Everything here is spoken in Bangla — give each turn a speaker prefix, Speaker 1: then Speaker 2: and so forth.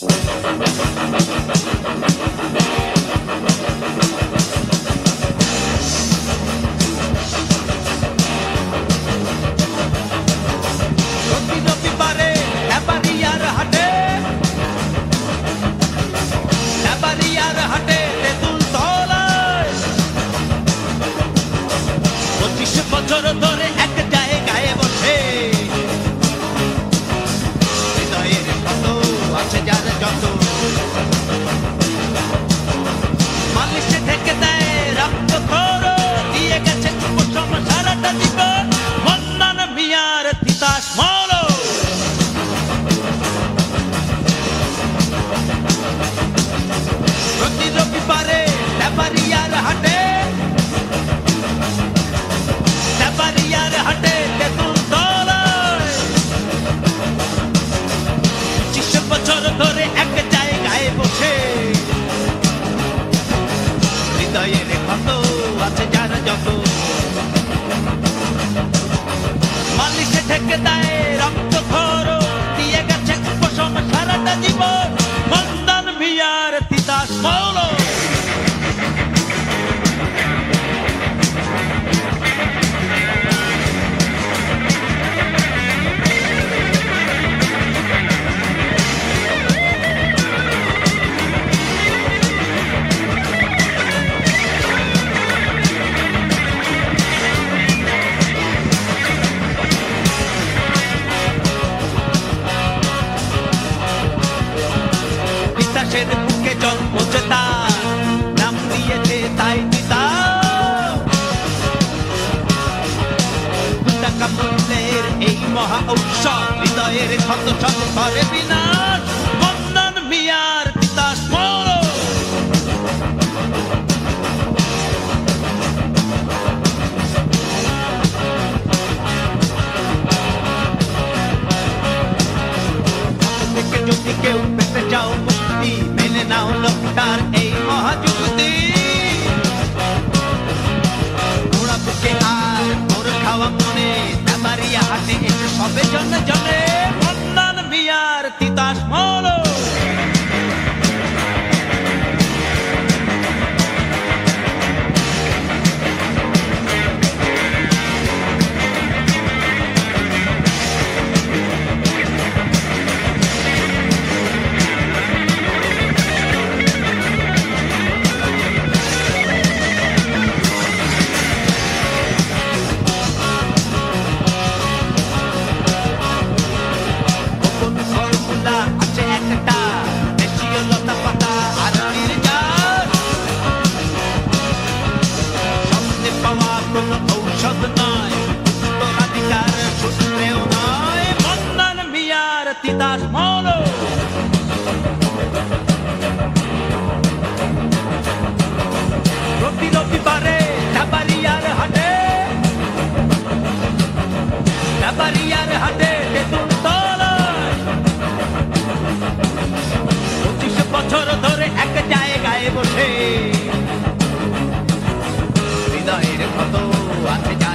Speaker 1: Thank you. ধরে এক জায়গায় বসে। হৃদয়ের কত আছে যার যত। মালিশে ঠেকে দেয় তিতাসের বুকে জন্ম তার নাম দিয়েছে তাই তিতা টাকা এই মহা উৎসব হৃদয়ের ক্ষত সব করে বিনাশ নাও লোকটার এই মহাযুক্তি। ঘোড়া বুকে আর মোর খাওয়া মনে তাবারিয়া হাতে এসে সবে জনে জনে মিয়ার তিতাস মরো হৃদয়ের ক্ষত আছে